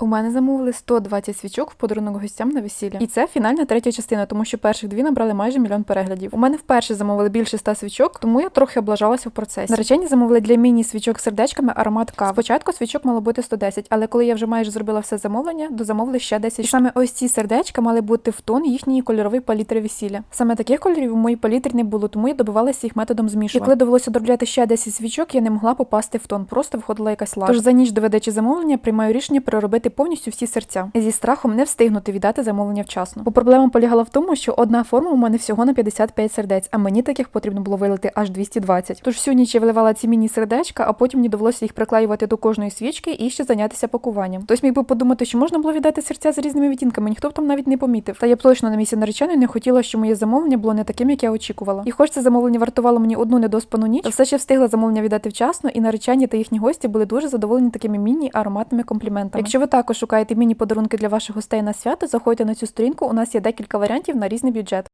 У мене замовили 120 свічок в подарунок гостям на весілля. І це фінальна третя частина, тому що перших дві набрали майже мільйон переглядів. У мене вперше замовили більше ста свічок, тому я трохи облажалася в процесі. Наречені замовили для міні свічок з сердечками аромат кави. Спочатку свічок мало бути 110, але коли я вже майже зробила все замовлення, дозамовили ще 10. І саме ось ці сердечка мали бути в тон їхньої кольорової палітри весілля. Саме таких кольорів у моїй палітрі не було, тому я добивалася їх методом змішування. І коли довелося доробляти ще 10 свічок, я не могла попасти в тон, просто виходила якась лажа. Тож за ніч до видачі замовлення приймаю рішення переробити повністю всі серця зі страхом не встигнути віддати замовлення вчасно. Бо проблема полягала в тому, що одна форма у мене всього на 55 сердець, а мені таких потрібно було вилити аж 220. Тож всю ніч я виливала ці міні сердечка, а потім мені довелося їх приклеювати до кожної свічки і ще зайнятися пакуванням. Хтось міг би подумати, що можна було віддати серця з різними відтінками, ніхто б там навіть не помітив. Та я б точно на місці нареченої не хотіла, що моє замовлення було не таким, як я очікувала. І хоч це замовлення вартувало мені одну недоспану ніч, то все ще встигла замовлення віддати вчасно, і наречені та їхні гості були дуже задоволені такими міні ароматними компліментами. Якщо ви також шукаєте міні подарунки для ваших гостей на свято, заходьте на цю сторінку. У нас є декілька варіантів на різний бюджет.